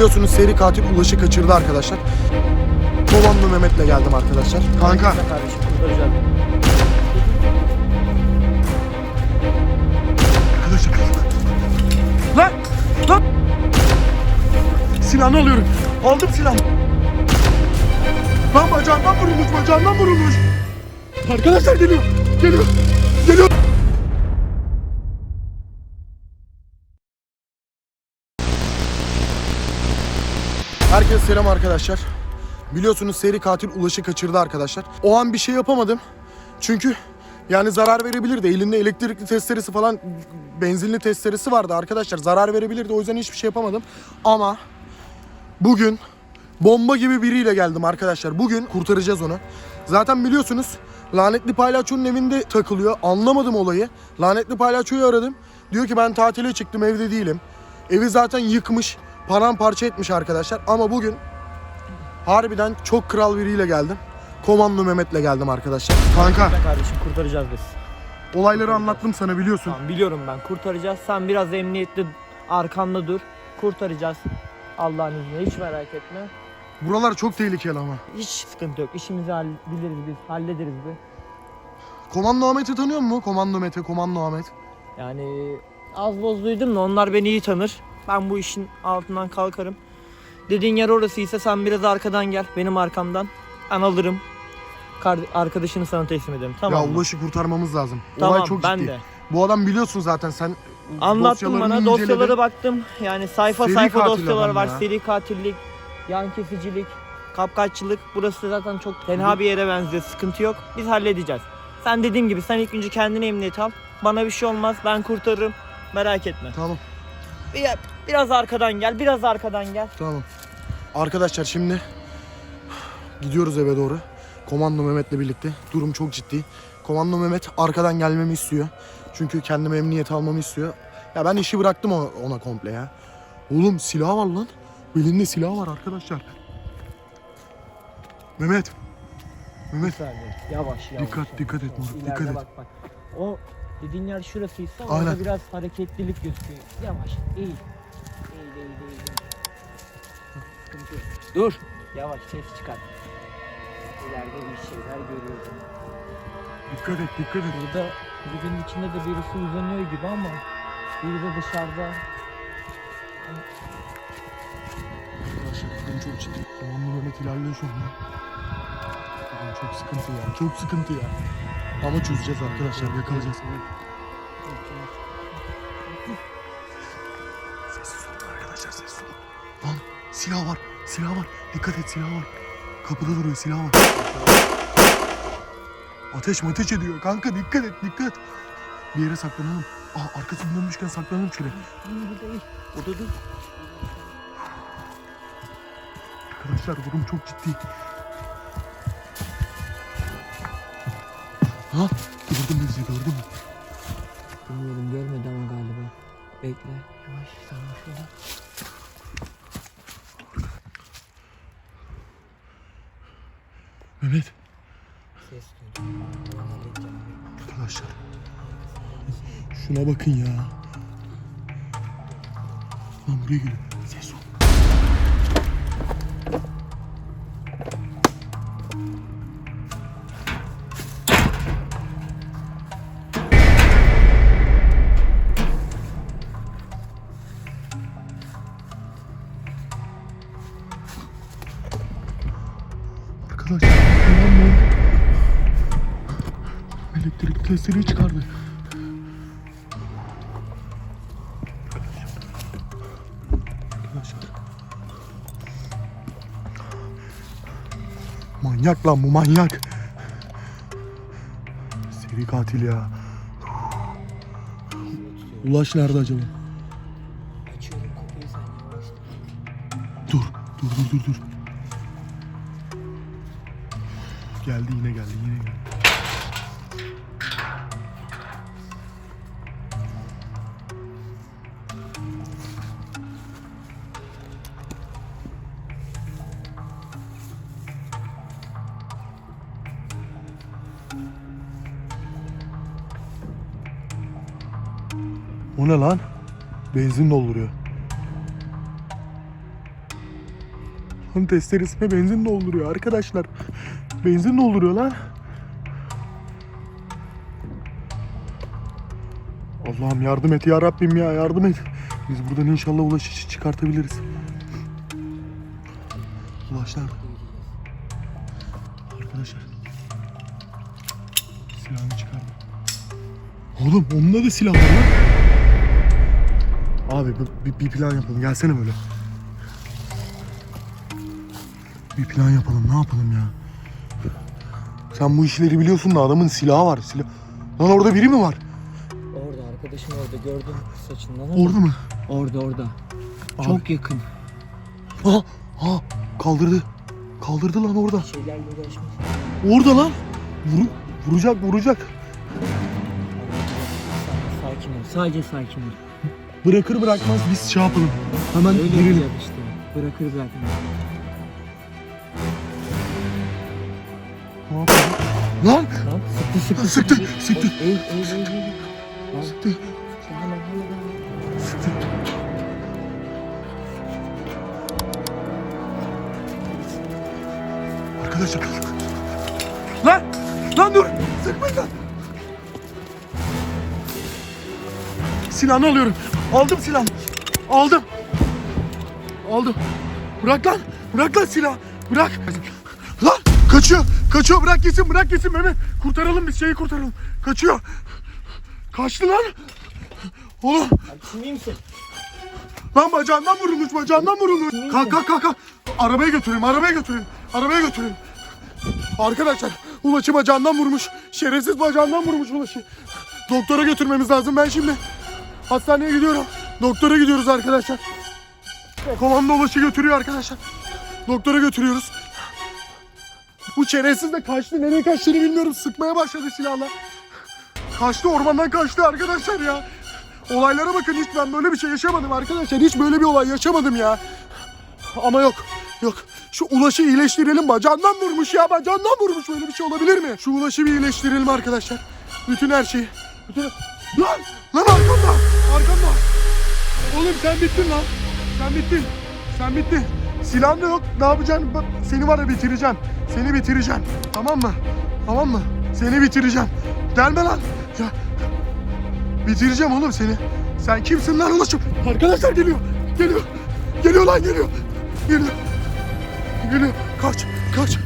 Biliyorsunuz seri katil Ulaş'ı kaçırdı arkadaşlar. Kovanlı Mehmet'le geldim arkadaşlar. Kanka. Arkadaşlar. Lan! Lan! Silahını alıyorum. Aldım silahı. Lan bacağından vurulmuş, bacağından vurulmuş. Arkadaşlar geliyor. Geliyor. Geliyor. Herkese selam arkadaşlar. Biliyorsunuz seri katil Ulaş'ı kaçırdı arkadaşlar. O an bir şey yapamadım. Çünkü yani zarar verebilirdi. Elinde elektrikli testeresi falan benzinli testeresi vardı arkadaşlar. Zarar verebilirdi. O yüzden hiçbir şey yapamadım. Ama bugün bomba gibi biriyle geldim arkadaşlar. Bugün kurtaracağız onu. Zaten biliyorsunuz lanetli palyaçonun evinde takılıyor. Anlamadım olayı. Lanetli palyaçoyu aradım. Diyor ki ben tatile çıktım evde değilim. Evi zaten yıkmış. Paramparça etmiş arkadaşlar. Ama bugün harbiden çok kral biriyle geldim. Komando Mehmet'le geldim arkadaşlar. Kanka Kardeşim kurtaracağız biz. olayları anlattım sana biliyorsun. Tamam biliyorum ben kurtaracağız. Sen biraz emniyetli arkanda dur. Kurtaracağız. Allah'ın izniyle hiç merak etme. Buralar çok tehlikeli ama. Hiç sıkıntı yok. İşimizi hall- biliriz biz. Hallederiz biz. Komando Ahmet'i tanıyor musun? Komando Mete, Komando Ahmet. Yani az boz duydum da onlar beni iyi tanır. Ben bu işin altından kalkarım. Dediğin yer orasıysa sen biraz arkadan gel. Benim arkamdan. Ben alırım. Kar- arkadaşını sana teslim ederim. Tamam ya mı? Ulaş'ı kurtarmamız lazım. Tamam Olay çok ben ciddi. de. Bu adam biliyorsun zaten sen Anlattın bana inceledin. dosyalara baktım. Yani sayfa Seri sayfa katil dosyalar adam var. ya. Seri katillik, yan kesicilik, kapkaççılık. Burası zaten çok tenha bir yere benziyor. Sıkıntı yok. Biz halledeceğiz. Sen dediğim gibi sen ilk önce kendine emniyet al. Bana bir şey olmaz. Ben kurtarırım. Merak etme. Tamam, Bir, biraz arkadan gel. Biraz arkadan gel. tamam. Arkadaşlar şimdi gidiyoruz eve doğru. Komando Mehmet'le birlikte. Durum çok ciddi. Komando Mehmet arkadan gelmemi istiyor. Çünkü kendime emniyet almamı istiyor. Ya ben işi bıraktım ona, ona komple ya. Oğlum silah var lan. Belinde silah var arkadaşlar. Mehmet. Mehmet. Yavaş yavaş. Dikkat, dikkat et moruk, İleride dikkat et. bak bak. O dediğin yer şurasıysa Aynen. orada biraz hareketlilik gözüküyor. Yavaş. Eğil. Eğil eğil eğil. eğil. Sıkıntı yok. Dur. Yavaş ses çıkar. İleride bir şeyler görüyorum. Dikkat et, dikkat et. Burada kulübenin içinde de birisi uzanıyor gibi ama biri de dışarıda. Arkadaşlar durum çok ciddi. Komando Mehmet ilerliyor şu anda. Durum çok sıkıntı ya. Çok sıkıntı ya. Ama çözeceğiz arkadaşlar. Yakalayacağız. Sessiz arkadaşlar sessiz olun. Silah var. Silah var. Dikkat et silah var. Kapıda duruyor silah var. Ateş ateş ediyor. Kanka dikkat et dikkat. Bir yere saklanalım. Aa arkasını dönmüşken saklanalım şuraya. Burada değil. Burada değil. Arkadaşlar durum çok ciddi. Ha? Gördün mü bizi gördün mü? Bilmiyorum görmedi ama galiba. Bekle. Yavaş sen şurada. Mehmet. Ses duydum. Arkadaşlar. Şuna bakın ya. Lan buraya geliyor. Ses ol. Elektrik testereyi çıkardı. Arkadaşlar. Manyak lan bu manyak. Seri katil ya. Ulaş nerede acaba? Dur, dur, dur, dur, dur. Geldi yine geldi, yine geldi. O ne lan? Benzin dolduruyor. Lan testeresine benzin dolduruyor arkadaşlar. Benzin dolduruyor lan. Allah'ım yardım et ya Rabbim ya yardım et. Biz buradan inşallah Ulaş'ı çıkartabiliriz. Ulaş nerede? Arkadaşlar. Silahını çıkardı. Oğlum onda da silah var lan. Abi bir, bir, plan yapalım. Gelsene böyle. Bir plan yapalım. Ne yapalım ya? Sen bu işleri biliyorsun da adamın silahı var. Silah. Lan orada biri mi var? Orada arkadaşım orada gördüm saçından Orada mı? Orada orada. Abi. Çok yakın. Ha, ha kaldırdı. Kaldırdı lan orada. Şeylerle uğraşmış. Orada lan. Vur, vuracak vuracak. Sakin ol. Sadece sakin ol. Bırakır bırakmaz biz şey yapalım. Hemen Öyle girelim. işte. Bırakır bırakmaz. Ne yapalım? Lan Lan sıktı sıktı. Sıktı, sıktı. Eğil eğil. eğil. Lan Sıktı. hemen hemen hemen. Sıktı. Arkadaşlar. Silahını alıyorum. Aldım silahını. Aldım. Aldım. Bırak lan. Bırak lan silah. Bırak. Lan! Kaçıyor. Kaçıyor. Bırak gitsin. Bırak gitsin Mehmet. Kurtaralım biz şeyi kurtaralım. Kaçıyor. Kaçtı lan. Oğlum. İyi misin? Lan bacağından vurulmuş, bacağından vurulmuş. Kalk kalk kalk. kalk. Arabaya götüreyim, arabaya götüreyim. Arabaya götüreyim. Arkadaşlar, Ulaşı bacağından vurmuş. Şerefsiz bacağından vurmuş Ulaşı. Doktora götürmemiz lazım. Ben şimdi hastaneye gidiyorum. Doktora gidiyoruz arkadaşlar. Komando Ulaşı götürüyor arkadaşlar. Doktora götürüyoruz. Bu şerefsiz de kaçtı. Nereye kaçtığını bilmiyorum. Sıkmaya başladı silahla. Kaçtı ormandan kaçtı arkadaşlar ya. Olaylara bakın hiç ben böyle bir şey yaşamadım arkadaşlar. Hiç böyle bir olay yaşamadım ya. Ama yok. Yok. Şu Ulaş'ı iyileştirelim. Bacağından vurmuş ya. Bacağından vurmuş. Böyle bir şey olabilir mi? Şu Ulaş'ı bir iyileştirelim arkadaşlar. Bütün her şeyi. Bütün... Lan! Lan arkamda! Arkamda! Oğlum sen bittin lan. Sen bittin. Sen bittin. Silahın da yok. Ne yapacaksın? Bak, Seni var ya bitireceğim. Seni bitireceğim. Tamam mı? Tamam mı? Seni bitireceğim. Gelme lan. Ya Bitireceğim oğlum seni. Sen kimsin lan ulaşım? Arkadaşlar geliyor. Geliyor. Geliyor lan geliyor. Geliyor. Geliyor. Kaç. Kaç.